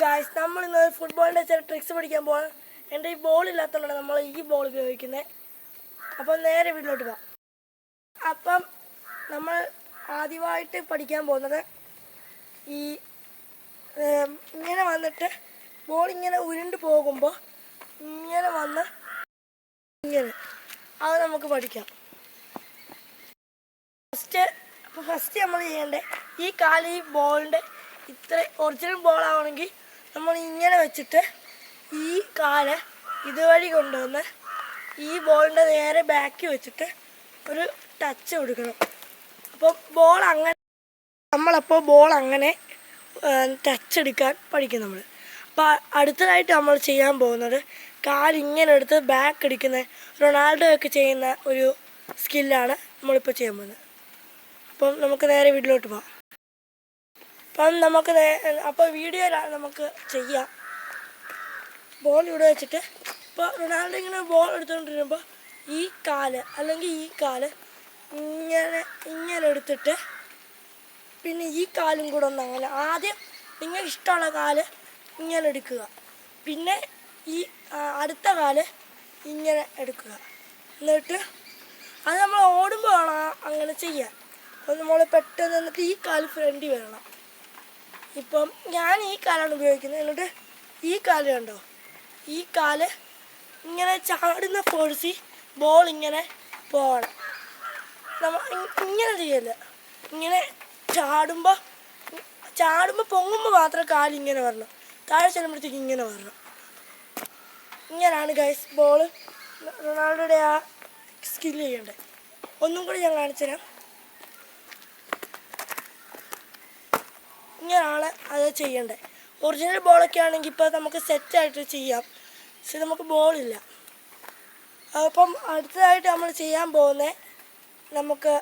Guys നമ്മൾ ഇന്ന് ഫുട്ബോളിന്റെ ചില ട്രിക്സ് പഠിക്കാൻ പോകാൻ എന്റെ ഈ ബോൾ ഇല്ലാത്തതുകൊണ്ട് നമ്മൾ ഈ ബോൾ ഉപയോഗിക്കുന്നത് അപ്പം നേരെ വീട്ടിലോട്ട് പോകാം. അപ്പം നമ്മൾ ആദ്യമായിട്ട് പഠിക്കാൻ പോകുന്നത് ഈ ഇങ്ങനെ വന്നിട്ട് ബോൾ ഇങ്ങനെ ഉരുണ്ട് പോകുമ്പോൾ ഇങ്ങനെ വന്ന് ഇങ്ങനെ. അത് നമുക്ക് പഠിക്കാം. ഫസ്റ്റ് അപ്പോൾ ഫസ്റ്റ് നമ്മൾ ചെയ്യേണ്ടത് ഈ കാൽ ഈ ബോളിന്റെ ഇത്ര ഒറിജിനൽ ബോൾ നമ്മൾ ഇങ്ങനെ വെച്ചിട്ട് ഈ കാൽ ഇതുവഴി കൊണ്ടുവന്ന് ഈ ബോളിന്റെ നേരെ ബാക്കി വെച്ചിട്ട് ഒരു ടച്ച് കൊടുക്കണം. അപ്പോൾ ബോൾ അങ്ങനെ നമ്മളപ്പോൾ ബോൾ അങ്ങനെ ടച്ച് എടുക്കാൻ പഠിക്കും നമ്മൾ അപ്പോൾ അടുത്തതായിട്ട് നമ്മൾ ചെയ്യാൻ പോകുന്നത് കാലിങ്ങനെ എടുത്ത് ബാക്ക് അടിക്കുന്ന റൊണാൾഡോ ഒക്കെ ചെയ്യുന്ന ഒരു സ്കില്ലാണ് നമ്മളിപ്പോൾ ചെയ്യാൻ പോകുന്നത്. അപ്പം നമുക്ക് നേരെ വീട്ടിലോട്ട് പോകാം അപ്പം നമുക്ക് അപ്പോൾ വീഡിയോ നമുക്ക് ചെയ്യാം. ബോൾ ഇവിടെ വെച്ചിട്ട് ഇപ്പോൾ റൊണാൾഡോ ഇങ്ങനെ ബോൾ എടുത്തുകൊണ്ടിരുമ്പോൾ ഈ കാൽ അല്ലെങ്കിൽ ഈ കാൽ ഇങ്ങനെ ഇങ്ങനെ എടുത്തിട്ട് പിന്നെ ഈ കാലും കൂടെ ഒന്ന് അങ്ങനെ ആദ്യം നിങ്ങൾക്ക് ഇഷ്ടമുള്ള കാൽ ഇങ്ങനെ എടുക്കുക. പിന്നെ ഈ അടുത്ത കാൽ ഇങ്ങനെ എടുക്കുക. എന്നിട്ട് അത് നമ്മൾ ഓടുമ്പോഴാണ് അങ്ങനെ ചെയ്യാൻ അപ്പോൾ നമ്മൾ പെട്ടെന്ന് ഈ കാൽ ഫ്രണ്ടി വരണം. ഇപ്പം ഞാൻ ഈ കാലാണ് ഉപയോഗിക്കുന്നത്. എന്നിട്ട് ഈ കാൽ കണ്ടോ? ഈ കാൽ ഇങ്ങനെ ചാടുന്ന ഫോഴ്സി ബോൾ ഇങ്ങനെ പോകണം. നമ്മൾ ഇങ്ങനെ ചെയ്യല്ല? ഇങ്ങനെ ചാടുമ്പോൾ ചാടുമ്പോൾ പൊങ്ങുമ്പോൾ മാത്രം കാൽ ഇങ്ങനെ വരണം. താഴെ ചെല്ലുമ്പോഴത്തേക്ക് ഇങ്ങനെ വരണം. ഇങ്ങനെയാണ് ഗൈസ് ബോൾ റൊണാൾഡോയുടെ ആ സ്കില്ല് ചെയ്യേണ്ടത്. ഒന്നും കൂടി ഞാൻ കാണിച്ചു തരാം ഇങ്ങനെയാണ് അത് ചെയ്യേണ്ടത് ഒറിജിനൽ ബോളൊക്കെ ആണെങ്കിൽ ഇപ്പോൾ നമുക്ക് സെറ്റായിട്ട് ചെയ്യാം. പക്ഷെ നമുക്ക് ബോളില്ല അപ്പം അടുത്തതായിട്ട് നമ്മൾ ചെയ്യാൻ പോകുന്നത് നമുക്ക്